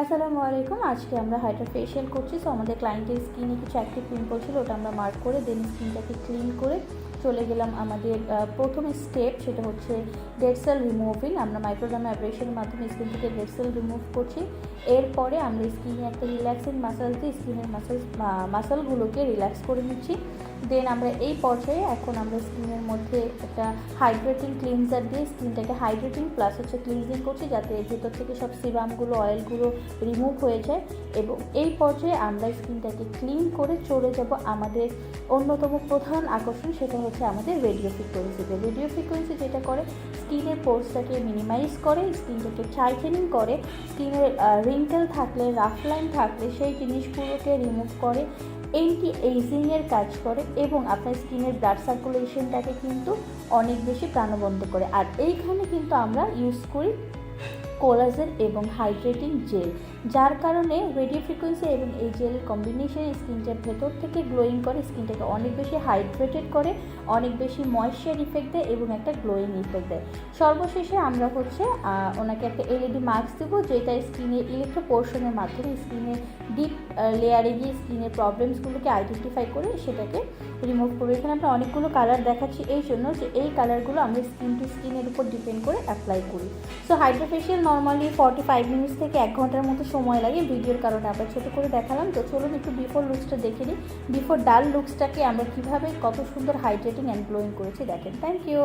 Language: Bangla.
আসসালামু আলাইকুম, আজকে আমরা হাইড্রা ফেশিয়াল করছি। সো আমাদের ক্লায়েন্টের স্কিনে কিছু অ্যাক্টিভ পিম্পল ছিল, ওটা আমরা মার্ক করে দেন স্কিনটাকে ক্লিন করে চলে গেলাম আমাদের প্রথম স্টেপ সেটা হচ্ছে ডেড সেল রিমুভিং আমরা মাইক্রোডাম অ্যাব্রেশনের মাধ্যমে স্কিন থেকে ডেড সেল রিমুভ করছি। এরপরে আমরা স্কিনে একটা রিল্যাক্সিং মাসাল দিয়ে স্কিনের মাসাল মাসালগুলোকে রিল্যাক্স করে নিচ্ছি। দেন আমরা এই পর্যায়ে এখন আমরা স্কিনের মধ্যে একটা হাইড্রেটিং ক্লিনজার দিয়ে স্কিনটাকে হাইড্রেটিং প্লাস হচ্ছে ক্লিনজিং করছি, যাতে ভেতর থেকে সব সিরামগুলো অয়েলগুলো রিমুভ হয়ে যায়। এবং এই পর্যায়ে আমরা স্কিনটাকে ক্লিন করে চলে যাব আমাদের অন্যতম প্রধান আকর্ষণ, সেটা হচ্ছে আমাদের রেডিও ফ্রিকোয়েন্সিতে রেডিও ফ্রিকোয়েন্সি যেটা করে স্কিনের পোর্সটাকে মিনিমাইজ করে স্কিনটাকে টাইটেনিং করে। স্কিনের রিঙ্কেল থাকলে রাফ লাইন থাকলে সেই জিনিসগুলোকে রিমুভ করে এন্টি এইজিংয়ের কাজ করে এবং আপনার স্কিনের ব্লাড সার্কুলেশনটাকে কিন্তু অনেক বেশি প্রাণবন্ত করে। আর এইখানে কিন্তু আমরা ইউজ করি কোলাজেন এবং হাইড্রেটিং জেল, যার কারণে রেডিও ফ্রিকোয়েন্সি এবং এই জেল কম্বিনেশন স্কিনটার ভেতর থেকে গ্লোয়িং করে স্কিনটাকে অনেক বেশি হাইড্রেটেড করে, অনেক বেশি ময়েশ্চার ইফেক্ট দেয় এবং একটা গ্লোয়িং ইফেক্ট দেয়। সর্বশেষে আমরা হচ্ছে ওনাকে একটা এলইডি মাস্ক দেবো, যেটা স্কিনে ইলেকট্রো পোর্শনের মাধ্যমে স্কিনে ডিপ লেয়ারে গিয়ে স্কিনের প্রবলেমসগুলোকে আইডেন্টিফাই করে সেটাকে রিমুভ করবে। এখানে আমরা অনেকগুলো কালার দেখাচ্ছি এই জন্য যে এই কালারগুলো আমরা স্কিন টু স্কিনের উপর ডিপেন্ড করে অ্যাপ্লাই করি। So hydrofacial normally forty five minutes থেকে এক ঘণ্টার মতো সময় লাগে ভিডিওর কারণে। আবার ছোটো করে দেখালাম তো চলুন একটু বিফোর লুকসটা দেখে নিই। বিফোর ডাল লুকসটাকে আমরা কীভাবে কত সুন্দর হাইড্রেটিং অ্যান্ড গ্লোয়িং করেছি দেখেন। Thank you